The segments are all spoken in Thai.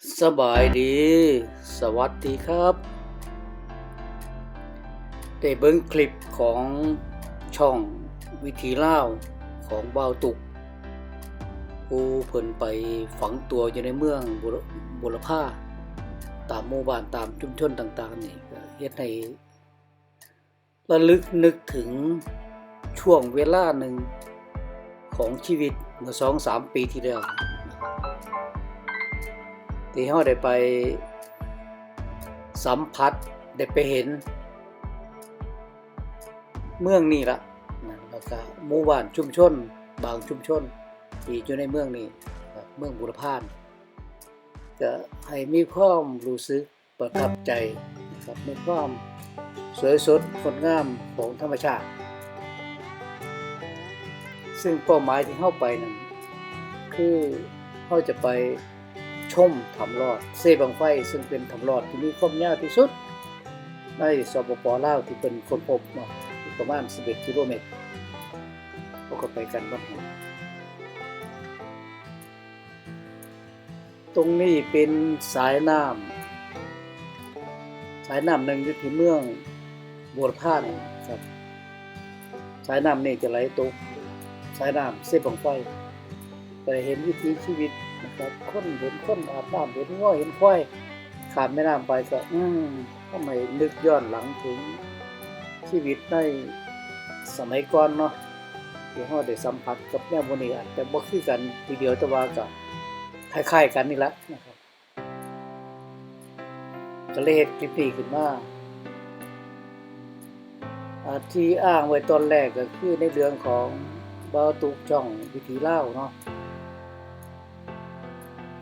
สบายดี สวัสดีครับ ได้เบิ้งคลิปของช่องวิธีเล่าของเบาวตุก ผู้เพิ่นไปฝังตัวอยู่ในเมืองบุรบุรพาตามหมู่บ้านตามชุมชนต่างๆนี่เฮ็ดให้ระลึกนึกถึงช่วงเวลาหนึ่งของชีวิตเมื่อสองสามปีที่แล้ว ที่เราได้ไปสัมผัสได้ไปเห็น เมืองนี้ละนะแล้วก็หมู่บ้านชุมชน บางชุมชนที่อยู่ในเมืองนี้เมืองบุรพานจะให้มีความรู้สึกประทับใจนะครับมีความสวยสดงดงามของธรรมชาติ ซึ่งเป้าหมายที่เข้าไปนั้นคือเข้าจะไป ชมถ้ำลอดเซบังไฟ ซึ่งเป็นถ้ำลอดที่มีความยาวที่สุด ในสปปลาวที่เป็นคนพบเนาะประมาณ 11 กิโลเมตรเราก็ไปกันบ้างตรงนี้เป็นสายน้ำสายน้ำหนึ่งอยู่ที่เมืองบัวพานครับ สายน้ำนี่จะไหลตกสายน้ำเซบังไฟไปเห็นวิถีชีวิต นะครับคนเห็นคนอาบน้ำเห็นง้อเห็นควายขามแม่น้ำไปก็อืมทำไมนึกย้อนหลังถึงชีวิตในสมัยก่อนเนาะที่เราได้สัมผัสกับแนวพวกนี้อาจจะบ่คือกันทีเดียวแต่ว่าก็คล้ายๆกันนี่แหละนะครับก็เลยเฮ็ดคลิปนี้ขึ้นมาที่อ้างไว้ตอนแรกก็คือในเรื่องของบาตุกช่องวิธีเล่าเนาะ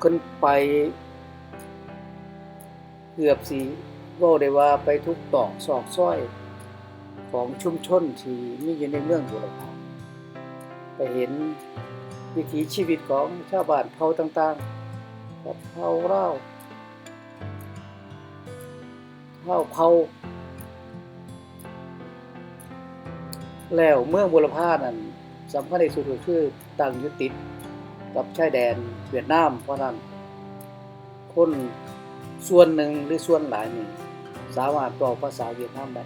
ขึ้นไป เกือบสีว่าได้ว่าไปทุกตอกซอกซอยของชุมชนที่มีอยู่ในเมืองบุรพาไปเห็นวิถีชีวิตของชาวบ้านเผ่าต่างๆกับเผ่าเล่าเผ่าเผ่าแล้วเมืองบุรพานั่นสำคัญที่สุดก็คือตั้งยู่ติด กับชายแดนเวียดนาม เพราะนั้น คนส่วนหนึ่งหรือส่วนหลายนี่สามารถบอกภาษาเวียดนามได้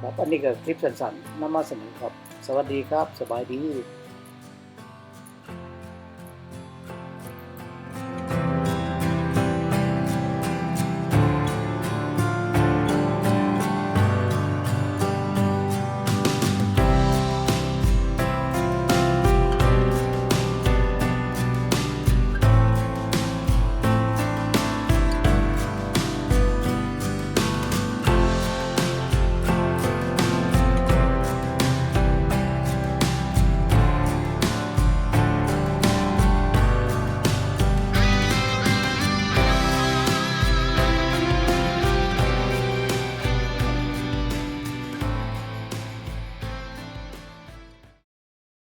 ครับอันนี้ก็คลิปสั้นๆนำมาเสนอครับ สวัสดีครับ สบายดี